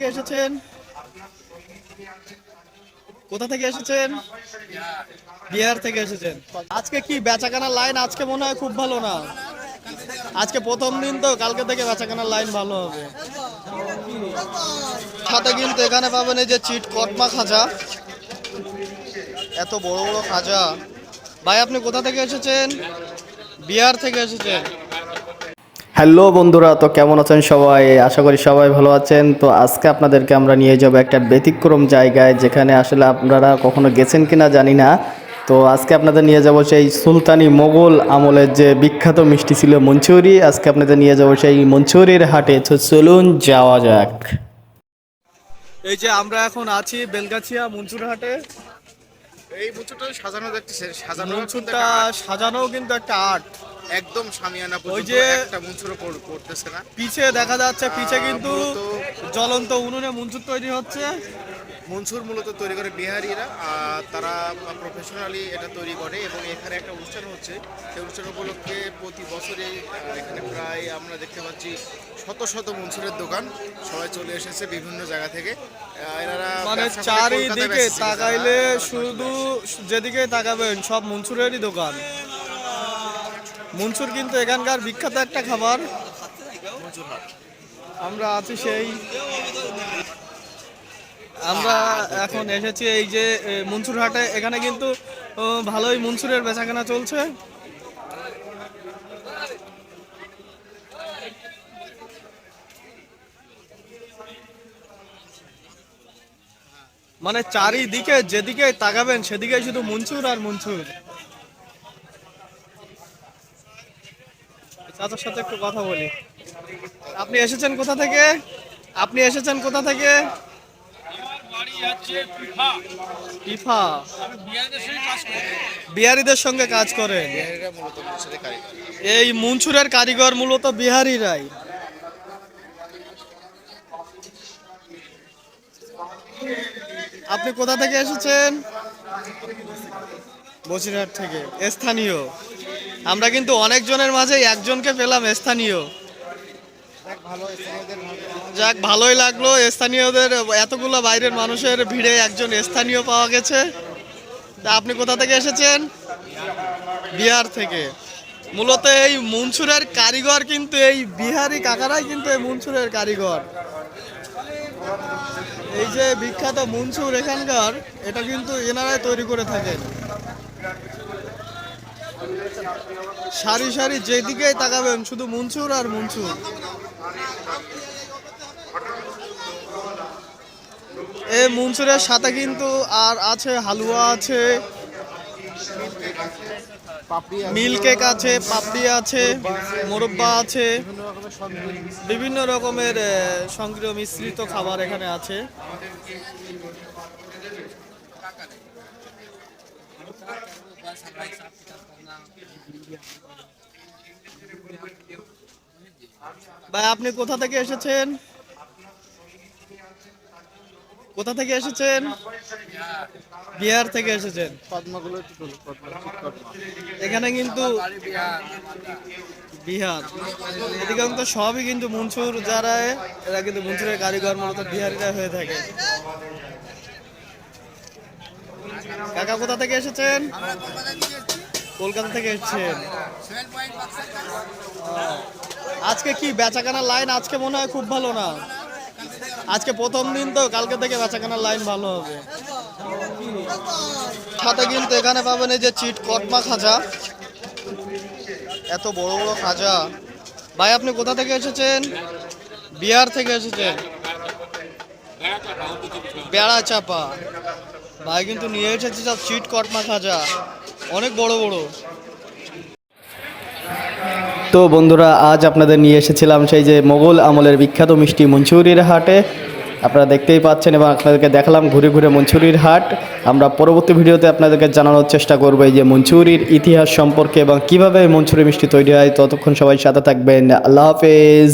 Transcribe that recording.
এসেছেন? কোথা থেকে এসেছেন? বিহার থেকে এসেছেন। আজকে কি বেচাকেনার লাইন আজকে মনে হয় খুব ভালো না। আজকে প্রথম দিন তো, কালকে থেকে বেচাকেনার লাইন ভালো হবে। সাথে কিন্তু এখানে পাবেন এই যে চিট কটমা খাজা। এত বড় বড় খাজা। ভাই, আপনি কোথা থেকে এসেছেন? বিহার থেকে এসেছেন। হ্যালো বন্ধুরা তো কেমন আছেন সবাই? আশা করি সবাই ভালো আছেন। তো আজকে আপনাদেরকে আমরা নিয়ে যাব একটা ব্যতিক্রম জায়গায় যেখানে আসলে আপনারা কখনো গেছেন কিনা জানি না। তো আজকে আপনাদের নিয়ে যাব সেই সুলতানি মোগল আমলের যে বিখ্যাত মিষ্টি ছিল মঞ্চুরি। আজকে আপনাদের নিয়ে যাব সেই মঞ্চুরির হাটে। তো চলুন যাওয়া যাক। এই যে আমরা এখন আছি বেলগাছিয়া মঞ্চুরহাটে এই মুচুটা সাজানো দেখতেছে সাজানো মঞ্চুরটা সাজানো কিন্তু একটা আর্ট। একদম সামিয়ানা ওই যে- একটা পড়- পড়তেছে না। পিছে দেখা যাচ্ছে পিছে কিন্তু জ্বলন্ত উনুনে মঞ্চুর তৈরি হচ্ছে। মনসুর মূলত তৈরি করে বিহারিরা আর তারা প্রফেশনালি এটা তৈরি করে এবং এখানে একটা অনুষ্ঠান হচ্ছে। সেই অনুষ্ঠান উপলক্ষে প্রতি বছরে এখানে প্রায় আমরা দেখতে পাচ্ছি শত শত মনসুরের দোকান। সবাই চলে এসেছে বিভিন্ন জায়গা থেকে। এনারা মানে চারিদিকে তাকাইলে শুধু যেদিকে তাকাবেন সব মনসুরেরই দোকান। মনসুর কিন্তু এখানকার বিখ্যাত একটা খাবার। আমরা আছি সেই আমরা এখন এসেছি এই যে এ, মনসুর হাটে। এখানে কিন্তু ভালোই মনসুরের বেচাকেনা চলছে। মানে চারিদিকে যেদিকে তাকাবেন সেদিকে শুধু মনসুর আর মনসুর। চাচার সাথে একটু কথা বলি। আপনি এসেছেন কোথা থেকে? আপনি এসেছেন কোথা থেকে? বিহারিদের সঙ্গে কাজ করেন এই মুনসুরের কারিগর মূলত বিহারিরাই। আপনি কোথা থেকে এসেছেন? বসিরহাট থেকে। স্থানীয়। আমরা কিন্তু অনেকজনের মাঝে একজনকে পেলাম স্থানীয়। যাক, ভালোই লাগল। স্থানীয়দের, এতগুলো বাইরের মানুষের ভিড়ে একজন স্থানীয় পাওয়া গেছে। তা আপনি কোথা থেকে এসেছেন? বিহার থেকে। মূলত এই মনসুরের কারিগর কিন্তু, এই বিহারি কাকারাই কিন্তু এই মনসুরের কারিগর। এই যে বিখ্যাত মনসুর এখানকার, এটা কিন্তু এনারাই তৈরি করে থাকেন। সারি সারি যেদিকেই তাকাবেন, শুধু মনসুর আর মনসুর। এ মনসুরের সাথে কিন্তু আর আছে, হালুয়া আছে মিল কেক আছে, পাপড়ি আছে, মোরব্বা আছে, বিভিন্ন রকমের সংগ্রহ মিশ্রিত খাবার এখানে আছে। ভাই আপনি কোথা থেকে এসেছেন? কোথা থেকে এসেছেন? বিহার থেকে এসেছেন। এখানে কিন্তু বিহার। অধিকাংশ সবই কিন্তু মনসুর যারা এরা কিন্তু মনসুরের কারিগর মূলত বিহারিরা হয়ে থাকে। কাকা কোথা থেকে এসেছেন? কলকাতা থেকে এসেছেন। আজকে কি বেচাকেনার লাইন? আজকে মনে হয় খুব ভালো না। আজকে প্রথম দিন তো কালকে থেকে বেচাকেনার লাইন ভালো হবে। সাথে কিন্তু এখানে পাবেন এই যে চিট কটমা খাজা। এত বড় বড় খাজা। ভাই আপনি কোথা থেকে এসেছেন? বিহার থেকে এসেছেন। বেড়া চাপা ভাই কিন্তু নিয়ে এসেছে সব চিট কটমা খাজা। অনেক বড় বড়। তো বন্ধুরা, আজ আপনাদের নিয়ে এসেছিলাম সেই যে মোগল আমলের বিখ্যাত মিষ্টি মঞ্চুরির হাটে। আপনারা দেখতেই পাচ্ছেন এবং আপনাদেরকে দেখালাম ঘুরে ঘুরে মঞ্চুরির হাট। আমরা পরবর্তী ভিডিওতে আপনাদেরকে জানানোর চেষ্টা করব এই যে মঞ্চুরির ইতিহাস সম্পর্কে এবং কীভাবে মঞ্চুরি মিষ্টি তৈরি হয়। ততক্ষণ সবাই সাথে থাকবেন। আল্লাহ হাফেজ।